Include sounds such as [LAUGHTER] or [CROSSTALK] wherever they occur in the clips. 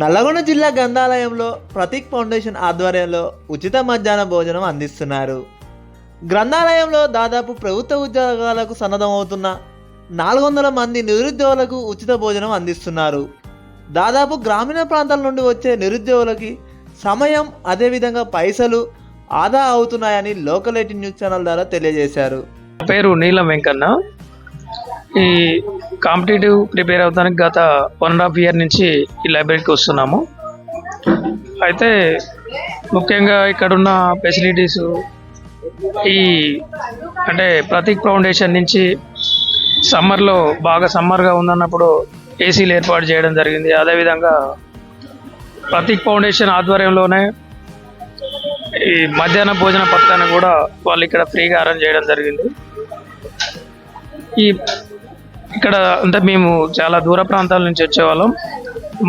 నల్లగొండ జిల్లా గ్రంథాలయంలో ప్రతీక్ ఫౌండేషన్ ఆధ్వర్యంలో ఉచిత మధ్యాహ్న భోజనం అందిస్తున్నారు. గ్రంథాలయంలో దాదాపు ప్రభుత్వ ఉద్యోగాలకు సన్నద్ధమవుతున్న నాలుగు వందల మంది నిరుద్యోగులకు ఉచిత భోజనం అందిస్తున్నారు. దాదాపు గ్రామీణ ప్రాంతాల నుండి వచ్చే నిరుద్యోగులకి సమయం అదేవిధంగా పైసలు ఆదా అవుతున్నాయని లోకల్ ఎయిటీ న్యూస్ ఛానల్ ద్వారా తెలియజేశారు. పేరు నీలం వెంకన్న. ఈ కాంపిటేటివ్ ప్రిపేర్ అవ్వడానికి గత వన్ అండ్ హాఫ్ ఇయర్ నుంచి ఈ లైబ్రరీకి వస్తున్నాము. అయితే ముఖ్యంగా ఇక్కడున్న ఫెసిలిటీస్ ఈ అంటే ప్రతీక్ ఫౌండేషన్ నుంచి సమ్మర్లో బాగా సమ్మర్గా ఉందన్నప్పుడు ఏసీలు ఏర్పాటు చేయడం జరిగింది. అదేవిధంగా ప్రతీక్ ఫౌండేషన్ ఆధ్వర్యంలోనే ఈ మధ్యాహ్న భోజన పథకాన్ని కూడా వాళ్ళు ఇక్కడ ఫ్రీగా అరేంజ్ చేయడం జరిగింది. ఈ ఇక్కడ అంటే మేము చాలా దూర ప్రాంతాల నుంచి వచ్చేవాళ్ళం.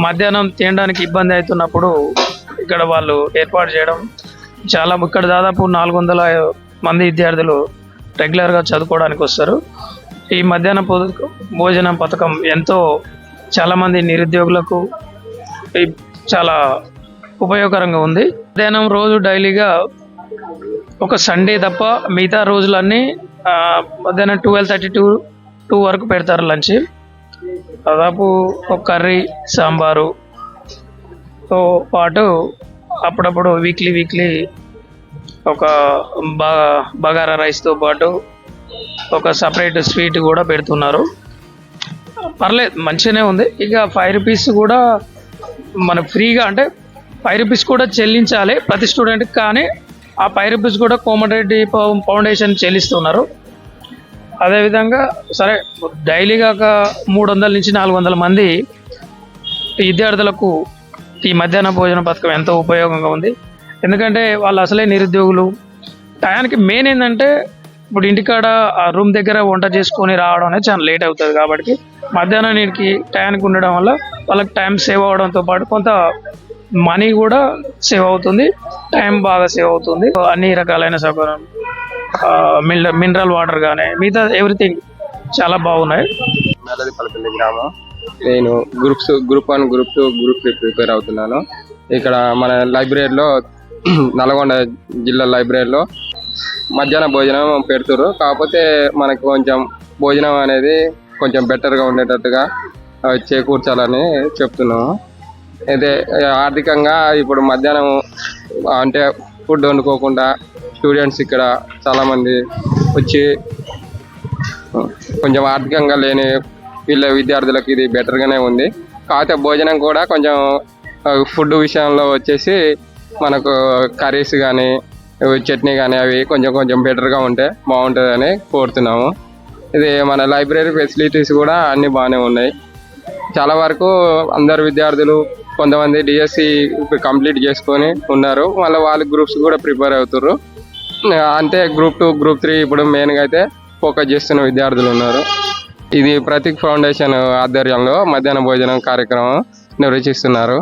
మధ్యాహ్నం తినడానికి ఇబ్బంది అవుతున్నప్పుడు ఇక్కడ వాళ్ళు ఏర్పాటు చేయడం చాలా ఇక్కడ దాదాపు నాలుగు వందల మంది విద్యార్థులు రెగ్యులర్గా చదువుకోవడానికి వస్తారు. ఈ మధ్యాహ్న భోజనం పథకం ఎంతో చాలామంది నిరుద్యోగులకు చాలా ఉపయోగకరంగా ఉంది. మధ్యాహ్నం రోజు డైలీగా ఒక సండే తప్ప మిగతా రోజులన్నీ మధ్యాహ్నం ట్వెల్వ్ థర్టీ టూ టూ వరకు పెడతారు లంచ్. దాదాపు ఒక కర్రీ సాంబారు. తో పాటు అప్పుడప్పుడు వీక్లీ వీక్లీ ఒక బా బగారా రైస్తో పాటు ఒక సపరేట్ స్వీట్ కూడా పెడుతున్నారు. పర్లేదు మంచిగానే ఉంది. ఇక ఫైవ్ రూపీస్ కూడా మనకు ఫ్రీగా అంటే ఫైవ్ రూపీస్ కూడా చెల్లించాలి ప్రతి స్టూడెంట్కి కానీ ఆ ఫైవ్ రూపీస్ కూడా కోమటిరెడ్డి ఫౌండేషన్ చెల్లిస్తున్నారు. అదేవిధంగా సరే డైలీగా ఒక మూడు వందల నుంచి నాలుగు వందల మంది విద్యార్థులకు ఈ మధ్యాహ్న భోజన పథకం ఎంతో ఉపయోగంగా ఉంది. ఎందుకంటే వాళ్ళు అసలే నిరుద్యోగులు. టయానికి మెయిన్ ఏంటంటే ఇప్పుడు ఇంటికాడ ఆ రూమ్ దగ్గర వంట చేసుకొని రావడం అనేది చాలా లేట్ అవుతుంది కాబట్టి మధ్యాహ్నం నీటికి టయానికి ఉండడం వల్ల వాళ్ళకి టైం సేవ్ అవడంతో పాటు కొంత మనీ కూడా సేవ్ అవుతుంది. టైం బాగా సేవ్ అవుతుంది. అన్ని రకాలైన సౌకర్యం మినరల్ మినరల్ వాటర్ కానీ మిగతా ఎవ్రీథింగ్ చాలా బాగున్నాయి. మేలదిపల్లి గ్రామం. నేను groups group one group two group three prepare అవుతున్నాను. ఇక్కడ మన లైబ్రరీలో [CLEARS THROAT] నల్గొండ జిల్లా లైబ్రరీలో మధ్యాహ్న భోజనం పెడుతుర్రు. కాకపోతే మనకు కొంచెం భోజనం అనేది కొంచెం బెటర్గా ఉండేటట్టుగా చేకూర్చాలని చెప్తున్నాము. అయితే ఆర్థికంగా ఇప్పుడు మధ్యాహ్నం అంటే ఫుడ్ వండుకోకుండా స్టూడెంట్స్ ఇక్కడ చాలామంది వచ్చి కొంచెం ఆర్థికంగా లేని వీళ్ళ విద్యార్థులకు ఇది బెటర్గానే ఉంది. కాకపోతే భోజనం కూడా కొంచెం ఫుడ్ విషయంలో వచ్చేసి మనకు కర్రీస్ కానీ చట్నీ కానీ అవి కొంచెం కొంచెం బెటర్గా ఉంటే బాగుంటుందని కోరుతున్నాము. ఇది మన లైబ్రరీ ఫెసిలిటీస్ కూడా అన్నీ బాగానే ఉన్నాయి. చాలా వరకు అందరు విద్యార్థులు కొంతమంది డిఎస్సి కంప్లీట్ చేసుకొని ఉన్నారు. మళ్ళీ వాళ్ళ గ్రూప్స్ కూడా ప్రిపేర్ అవుతారు అంతే గ్రూప్ టూ గ్రూప్ త్రీ ఇప్పుడు మెయిన్గా అయితే ఫోకస్ చేస్తున్న విద్యార్థులు ఉన్నారు. ఇది ప్రతీక్ ఫౌండేషన్ ఆధ్వర్యంలో మధ్యాహ్న భోజనం కార్యక్రమం నిర్వహిస్తున్నారు.